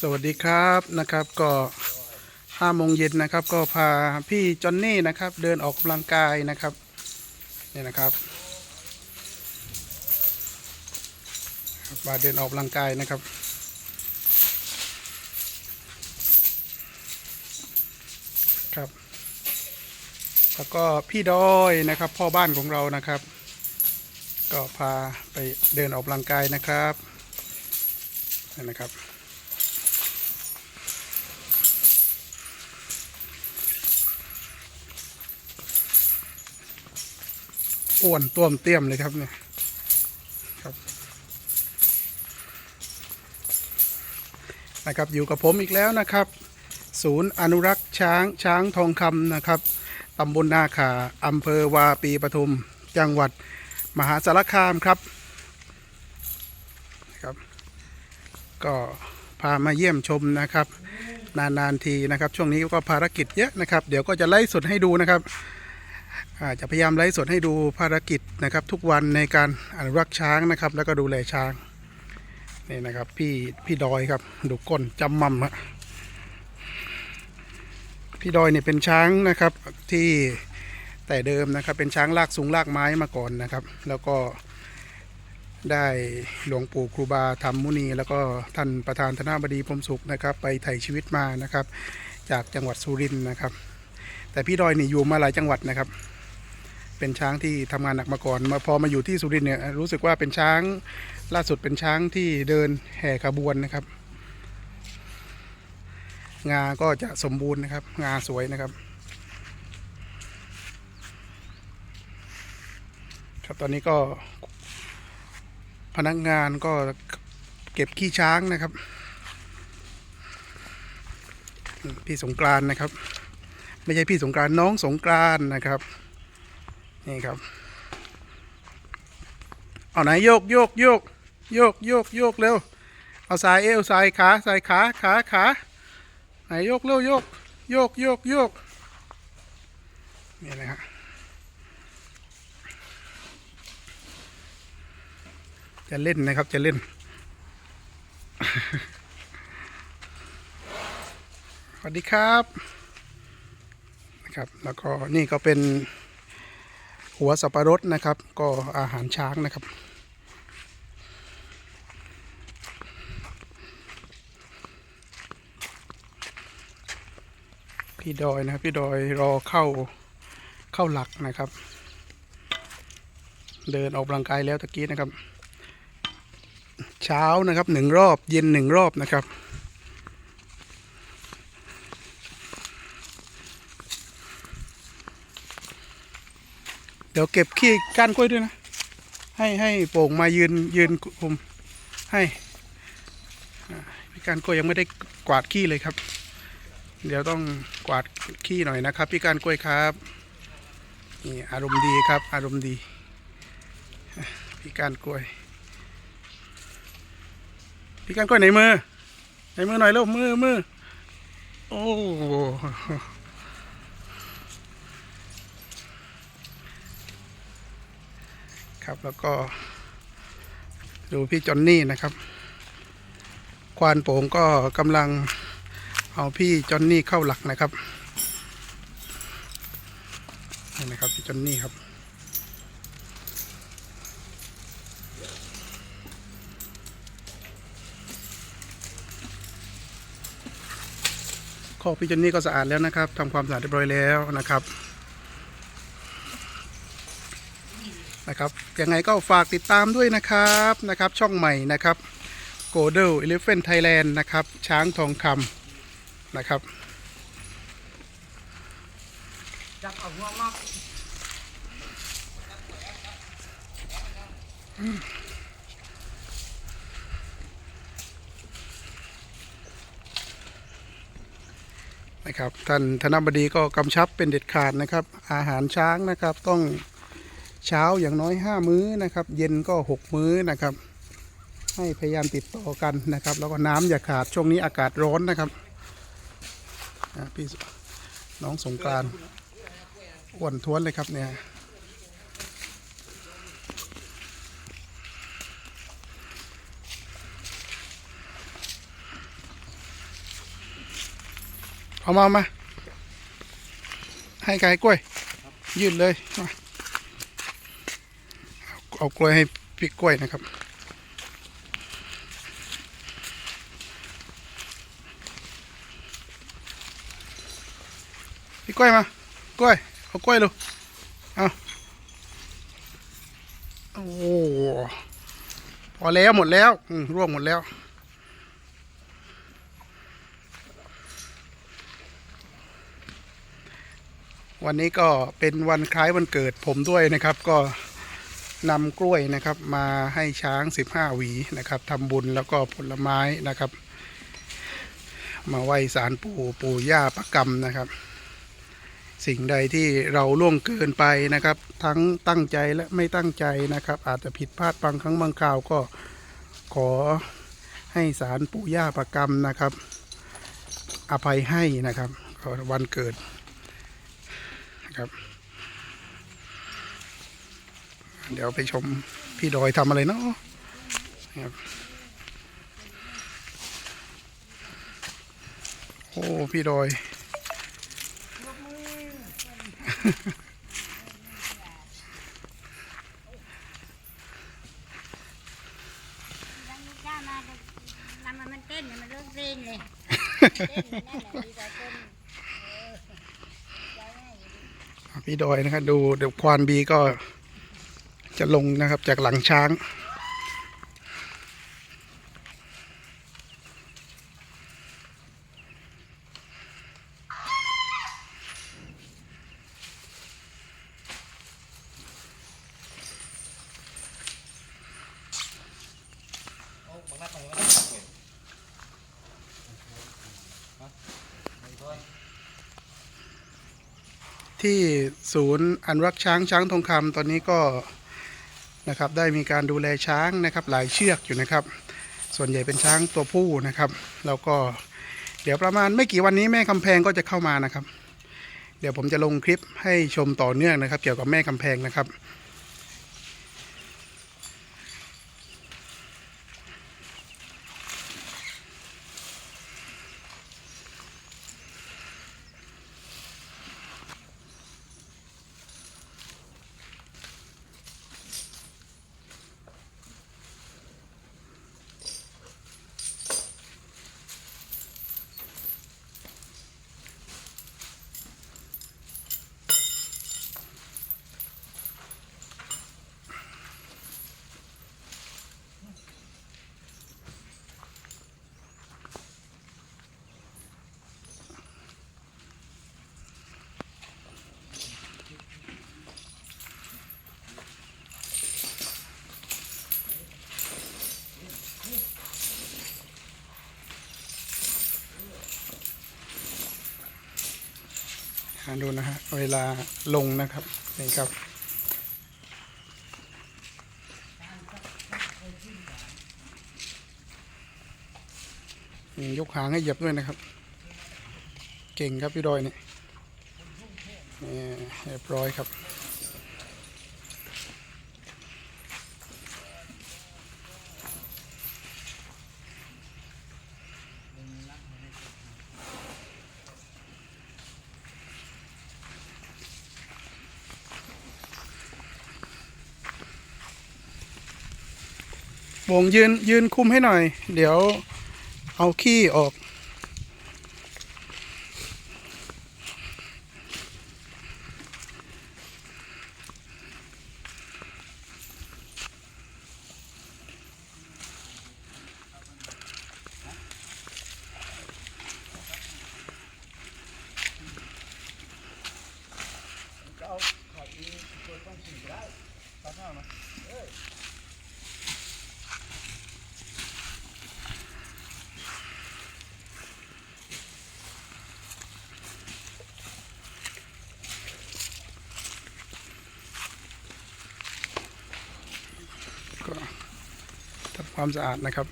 สวัสดีครับนะครับก็ห้าโมงเย็นนะครับ ก็พาพี่จอนนี่นะครับ เดินออกกำลังกายนะครับเนี่ยนะครับครับมาเดินออกกำลังกายนะครับครับ แล้วก็พี่ดอยนะครับ พ่อบ้านของเรานะครับ ก็พาไปเดินออกกำลังกายนะครับนี่นะครับ อ้วนต้วมเตี้ยมเลยครับเนี่ยครับนะครับอยู่กับผมอีกแล้วนะครับ ศูนย์อนุรักษ์ช้างช้างทองคำนะครับตำบลนาขาอำเภอวาปีปทุม จังหวัดมหาสารคามครับนะครับก็พามาเยี่ยมชมนะครับ นานๆทีนะครับ ช่วงนี้ก็ภารกิจเยอะนะครับ เดี๋ยวก็จะไล่สดให้ดูนะครับ จะพยายามไลฟ์สดให้ดูภารกิจนะครับ ทุกวันในการอนุรักษ์ช้างนะครับ แล้วก็ดูแลช้างนี่นะครับ พี่พี่ดอยครับ ดูก้นจำมั่มฮะพี่ดอยเนี่ยเป็นช้างนะครับที่แต่เดิมนะครับ เป็นช้างลากสูงลากไม้มาก่อนนะครับ แล้วก็ได้หลวงปู่ครูบาธรรมมุนี แล้วก็ท่านประธานธนบดีพรมสุขนะครับ ไปไถ่ชีวิตมานะครับ จากจังหวัดสุรินทร์นะครับ แต่พี่ดอยนี่อยู่มาหลายจังหวัดนะครับ เป็นช้างที่ทำงานหนักมาก่อน มาพอมาอยู่ที่สุรินทร์เนี่ยรู้สึกว่าเป็นช้างล่าสุดเป็นช้างที่เดินแห่ขบวนนะครับ งาก็จะสมบูรณ์นะครับ งาสวยนะครับ ครับตอนนี้ก็พนักงานก็เก็บขี้ช้างนะครับ พี่สงกรานนะครับ ไม่ใช่พี่สงกรานน้องสงกรานนะครับ นี่ครับ เอาไหนโยกโยกโยกโยกโยกโยกเร็ว เอาสายเอวสายขาสายขาขาขาไหนโยกเร็วโยกโยกโยกโยกนี่นะฮะจะเล่นนะครับจะเล่นสวัสดีครับนะครับ แล้วก็นี่ก็เป็น หัวสับปะรดนะครับ ก็อาหารช้างนะครับ พี่ดอยนะครับพี่ดอยรอเข้าเข้าหลักนะครับ เดินออกกำลังกายแล้วตะกี้นะครับ เช้านะครับหนึ่งรอบเย็นหนึ่งรอบนะครับ เดี๋ยวเก็บขี้ก้านกล้วยด้วยนะ ให้ให้โป่งมายืนยืนคุมให้พี่กานกล้วยยังไม่ได้กวาดขี้เลยครับ เดี๋ยวต้องกวาดขี้หน่อยนะครับ พี่กานกล้วยครับนี่อารมณ์ดีครับ อารมณ์ดี พี่กานกล้วย พี่กานกล้วยไหนมือไหนมือหน่อยเร็วมือมือโอ้ ครับ แล้วก็ ดูพี่จอนนี่นะครับ ควานโป่งก็กำลังเอาพี่จอนนี่เข้าหลักนะครับนี่นะครับพี่จอนนี่ครับคอกพี่จอนนี่ก็สะอาดแล้วนะครับทำความสะอาดเรียบร้อยแล้วนะครับ นะครับยังไงก็ฝากติดตามด้วยนะครับนะครับ ช่องใหม่นะครับ g o d e l Elephant Thailand นะครับ ช้างทองคำนะครับจับเอาหัวมากนะครับท่านธนบดีก็กำชับเป็นเด็ดขาดนะครับ อาหารช้างนะครับต้อง เช้าอย่างน้อย 5 มื้อนะครับ เย็นก็ 6 มื้อนะครับ ให้พยายามติดต่อกันนะครับ แล้วก็น้ำอย่าขาดช่วงนี้อากาศร้อนนะครับพี่น้องสงกรานอ้วนท้วนเลยครับเนี่ยเอามามาให้ไก่กล้วย ยืดเลยมา เอากล้วยให้พี่กล้วยนะครับ พี่กล้วยมากล้วยเอากล้วยดูเอาโอ้พอแล้วหมดแล้วอืร่วงหมดแล้ววันนี้ก็เป็นวันคล้ายวันเกิดผมด้วยนะครับ ก็ นำกล้วยนะครับมาให้ช้าง 15 หวีนะครับทำบุญแล้วก็ผลไม้นะครับ มาไหว้สารปู่ปู่ย่าประกรรมนะครับ สิ่งใดที่เราล่วงเกินไปนะครับ ทั้งตั้งใจและไม่ตั้งใจนะครับ อาจจะผิดพลาดบางครั้งบางคราวก็ขอให้สารปู่ย่าประกรรมนะครับ อภัยให้นะครับวันเกิดครับ เดี๋ยวไปชมพี่ดอยทำอะไรเนาะครับโอ้ พี่ดอยยังไม่กล้ามาเลยทำมันมันเต้นเนี่ยมันเริ่มเต้นเลยเต้นอยู่นั่นแหละดีกว่าเต้นเออใจง่ายอยู่ดิพี่ดอยนะครับดูเดี๋ยวควานบีก็ จะลงนะครับจากหลังช้างที่ศูนย์อนุรักษ์ช้างช้างทองคำตอนนี้ก็ นะครับ ได้มีการดูแลช้างนะครับหลายเชือกอยู่นะครับ ส่วนใหญ่เป็นช้างตัวผู้นะครับ แล้วก็เดี๋ยวประมาณไม่กี่วันนี้แม่คำแพงก็จะเข้ามานะครับ เดี๋ยวผมจะลงคลิปให้ชมต่อเนื่องนะครับ เกี่ยวกับแม่คำแพงนะครับ ดูนะฮะเวลาลงนะครับนี่ครับ ยกหางให้เหยียบด้วยนะครับ เก่งครับพี่ดอยเนี่ยนี่เรียบร้อยครับ วงยืนยืนคุมให้หน่อย เดี๋ยวเอาขี้ออก ความสะอาดนะครับ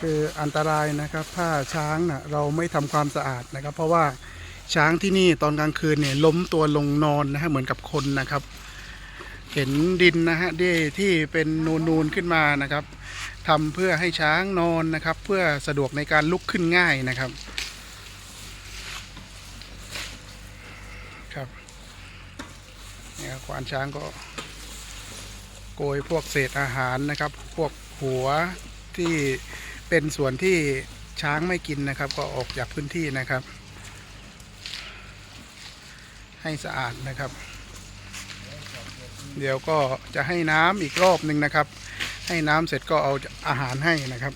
คืออันตรายนะครับ ถ้าช้างนะเราไม่ทำความสะอาดนะครับ เพราะว่าช้างที่นี่ตอนกลางคืนเนี่ยล้มตัวลงนอนนะฮะเหมือนกับคนนะครับ เห็นดินนะฮะที่ที่เป็นนูนๆขึ้นมานะครับ ทำเพื่อให้ช้างนอนนะครับ เพื่อสะดวกในการลุกขึ้นง่ายนะครับครับเนี่ยควานช้างก็โกยพวกเศษอาหารนะครับ พวกหัวที่เป็นส่วนที่ช้างไม่กินนะครับ ก็ออกจากพื้นที่นะครับ ให้สะอาดนะครับ เดี๋ยวก็จะให้น้ำอีกรอบหนึ่งนะครับ ให้น้ำเสร็จก็เอาอาหารให้นะครับ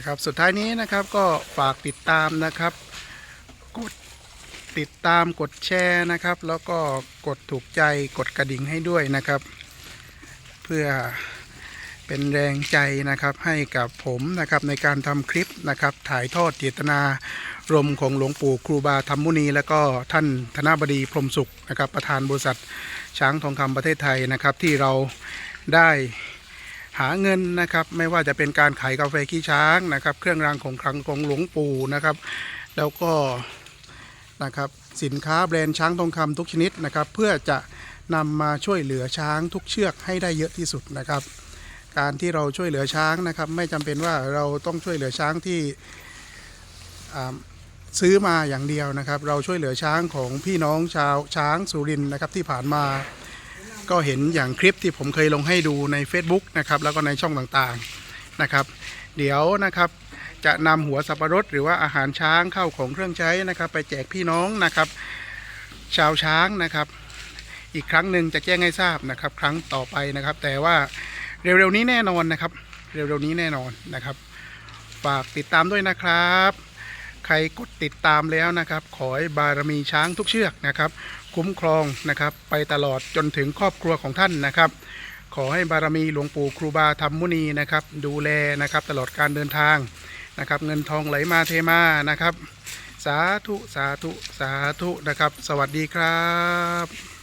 นะครับ สุดท้ายนี้นะครับก็ฝากติดตามนะครับกดติดตามกดแชร์นะครับ แล้วก็กดถูกใจกดกระดิ่งให้ด้วยนะครับ เพื่อเป็นแรงใจนะครับให้กับผมนะครับในการทำคลิปนะครับ ถ่ายทอดเจตนารมของหลวงปู่ครูบาธรรมมุนี แล้วก็ท่านธนบดีพรมสุขนะครับ ประธานบริษัทช้างทองคำประเทศไทยนะครับที่เราได้ หาเงินนะครับ ไม่ว่าจะเป็นการขายกาแฟขี้ช้างนะครับ เครื่องรางของขลังของหลวงปู่นะครับ แล้วก็นะครับสินค้าแบรนด์ช้างทองคำทุกชนิดนะครับ เพื่อจะนำมาช่วยเหลือช้างทุกเชือกให้ได้เยอะที่สุดนะครับ การที่เราช่วยเหลือช้างนะครับ ไม่จำเป็นว่าเราต้องช่วยเหลือช้างที่ซื้อมาอย่างเดียวนะครับ เราช่วยเหลือช้างของพี่น้องชาวช้างสุรินนะครับที่ผ่านมา ก็เห็นอย่างคลิปที่ผมเคยลงให้ดูใน Facebook นะครับแล้วก็ในช่องต่างๆนะครับ เดี๋ยวนะครับจะนำหัวสับปะรดหรือว่าอาหารช้างเข้าของเครื่องใช้นะครับ ไปแจกพี่น้องนะครับ ชาวช้างนะครับ อีกครั้งหนึ่งจะแจ้งให้ทราบนะครับ ครั้งต่อไปนะครับ แต่ว่าเร็วๆนี้แน่นอนนะครับ เร็วๆนี้แน่นอนนะครับ ฝากติดตามด้วยนะครับ รกดติดตามแล้วนะครับ ขอให้บารมีช้างทุกเชือกนะครับ คุ้มครองนะครับ ไปตลอดจนถึงครอบครัวของท่านนะครับ ขอให้บารมีหลวงปู่ครูบาธรรมมุนีนะครับ ดูแลนะครับตลอดการเดินทางนะครับ เงินทองไหลมาเทมานะครับ สาธุสาธุสาธุนะครับ สวัสดีครับ